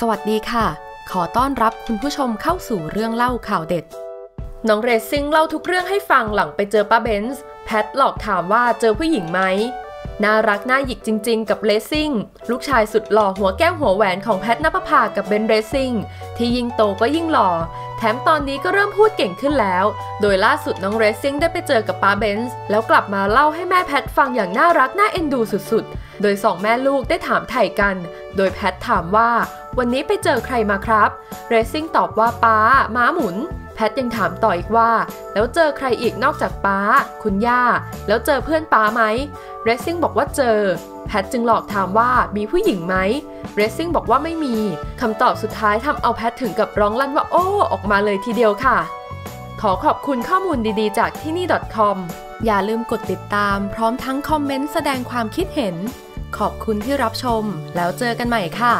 สวัสดีค่ะ ขอต้อนรับคุณผู้ชมเข้าสู่เรื่องเล่าข่าวเด็ด น้องเรซซิ่งเล่าทุกเรื่องให้ฟังหลังไปเจอป้าเบนซ์แพทหลอกถามว่าเจอผู้หญิงไหม น่ารักน่าหยิกจริงๆ กับเรซซิ่งลูกชายสุดหล่อหัวแก้วหัวแหวนของแพทนภพากับเบนเรซซิ่งที่ยิ่งโตก็ยิ่งหล่อ แถมตอนนี้ก็เริ่มพูดเก่งขึ้นแล้ว โดยล่าสุดน้องเรซซิ่งได้ไปเจอกับป้าเบนซ์แล้วกลับมาเล่าให้แม่แพทฟังอย่างน่ารักน่าเอ็นดูสุดๆ โดยสองแม่ลูกได้ถามไถ่กัน โดยแพทถามว่า วันนี้ไปเจอใครมาครับเรซซิ่งตอบว่าป้าม้าหมุนแพทยังถามต่ออีกว่า แล้วเจอใครอีกนอกจากป้า คุณย่า แล้วเจอเพื่อนป้าไหม เรซซิ่งบอกว่าเจอ แพทจึงหลอกถามว่ามีผู้หญิงไหมเรซซิ่งบอกว่าไม่มีคำตอบสุดท้ายทำเอาแพทถึงกับร้องลั่นว่าโอ้ออกมาเลยทีเดียวค่ะ ขอขอบคุณข้อมูลดีๆ จากที่นี่ .com อย่าลืมกดติดตามพร้อมทั้งคอมเมนต์แสดงความคิดเห็น ขอบคุณที่รับชม แล้วเจอกันใหม่ค่ะ